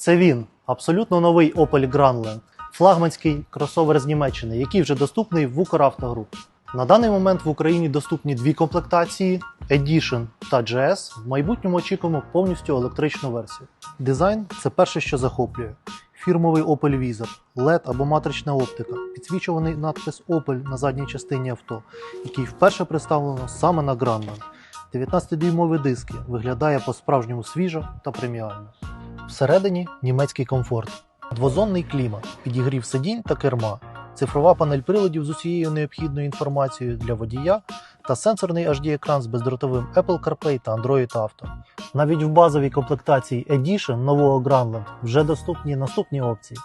Це він, абсолютно новий Opel Grandland, флагманський кросовер з Німеччини, який вже доступний в Укравтогруп. На даний момент в Україні доступні дві комплектації Edition та GS. В майбутньому очікуємо повністю електричну версію. Дизайн це перше, що захоплює. Фірмовий Opel Vizor, LED або матрична оптика, підсвічуваний надпис Opel на задній частині авто, який вперше представлено саме на Grandland. 19-дюймові диски виглядає по-справжньому свіжо та преміально. Всередині німецький комфорт, двозонний клімат, підігрів сидінь та керма, цифрова панель приладів з усією необхідною інформацією для водія та сенсорний HD-екран з бездротовим Apple CarPlay та Android Auto. Навіть в базовій комплектації Edition нового Grandland вже доступні наступні опції: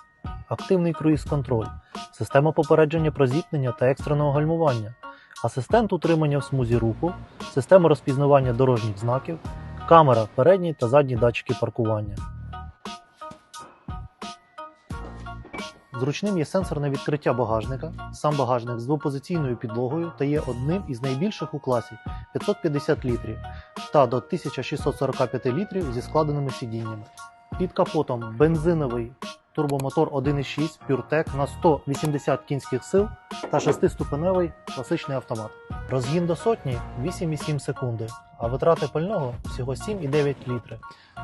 активний круїз-контроль, система попередження про зіткнення та екстреного гальмування, асистент утримання в смузі руху, система розпізнавання дорожніх знаків, камера передні та задні датчики паркування. Зручним є сенсорне відкриття багажника. Сам багажник з двопозиційною підлогою та є одним із найбільших у класі 550 літрів та до 1645 літрів зі складеними сидіннями. Під капотом бензиновий турбомотор 1.6 PureTech на 180 кінських сил та 6-ступеневий класичний автомат. Розгін до сотні 8,7 секунди, а витрати пального всього 7,9 літри.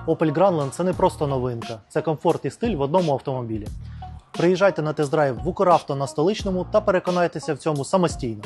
Opel Grandland це не просто новинка, це комфорт і стиль в одному автомобілі. Приїжджайте на тест-драйв в Укравто на столичному та переконайтеся в цьому самостійно.